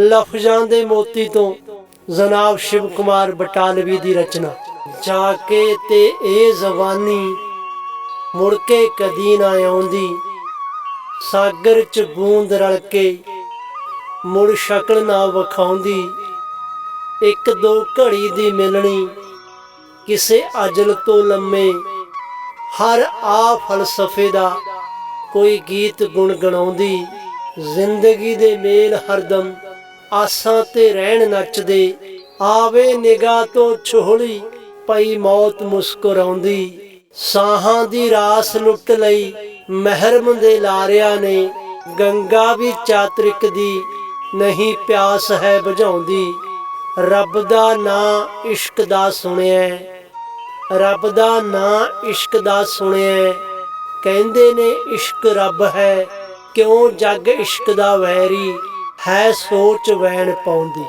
ਲਫ਼ਜ਼ਾਂ ਦੇ ਮੋਤੀ ਤੋਂ ਜਨਾਬ ਸ਼ਿਵ ਕੁਮਾਰ ਬਟਾਲਵੀ ਦੀ ਰਚਨਾ। ਜਾ ਕੇ ਤੇ ਇਹ ਜ਼ਬਾਨੀ ਮੁੜ ਕੇ ਕਦੀ ਨਾ ਆਉਂਦੀ। ਸਾਗਰ ਚ ਬੂੰਦ ਰਲ ਕੇ ਮੁੜ ਸ਼ਕਲ ਨਾ ਵਿਖਾਉਂਦੀ। ਇੱਕ ਦੋ ਘੜੀ ਦੀ ਮਿਲਣੀ ਕਿਸੇ ਅਜਲ ਤੋਂ ਲੰਮੇ। ਹਰ ਆ ਫਲਸਫੇ ਦਾ ਕੋਈ ਗੀਤ ਗੁਣ ਗਣਾਉਂਦੀ ਜ਼ਿੰਦਗੀ ਦੇ ਮੇਲ ਹਰਦਮ ਆਸਾਂ ਤੇ ਰਹਿਣ ਨੱਚਦੇ, ਆਵੇ ਨਿਗਾਹ ਤੋਂ ਛੋਹਲੀ ਪਈ ਮੌਤ ਮੁਸਕਰਾਉਂਦੀ। ਸਾਹਾਂ ਦੀ ਰਾਸ ਲੁੱਟ ਲਈ ਮਹਿਰਮ ਦੇ ਲਾਰਿਆਂ ਨੇ ਗੰਗਾ ਵੀ ਚਾਤਰਿਕ ਦੀ ਨਹੀਂ ਪਿਆਸ ਹੈ ਬੁਝਾਉਂਦੀ। ਰੱਬ ਦਾ ਨਾਂ ਇਸ਼ਕ ਦਾ ਸੁਣਿਆ ਰੱਬ ਦਾ ਨਾਂ ਇਸ਼ਕ ਦਾ ਸੁਣਿਆ ਕਹਿੰਦੇ ਨੇ ਇਸ਼ਕ ਰੱਬ ਹੈ, ਕਿਉਂ ਜੱਗ ਇਸ਼ਕ ਦਾ ਵੈਰੀ? ਹੈ ਸੋਚ ਵੈਣ ਪਾਉਂਦੀ।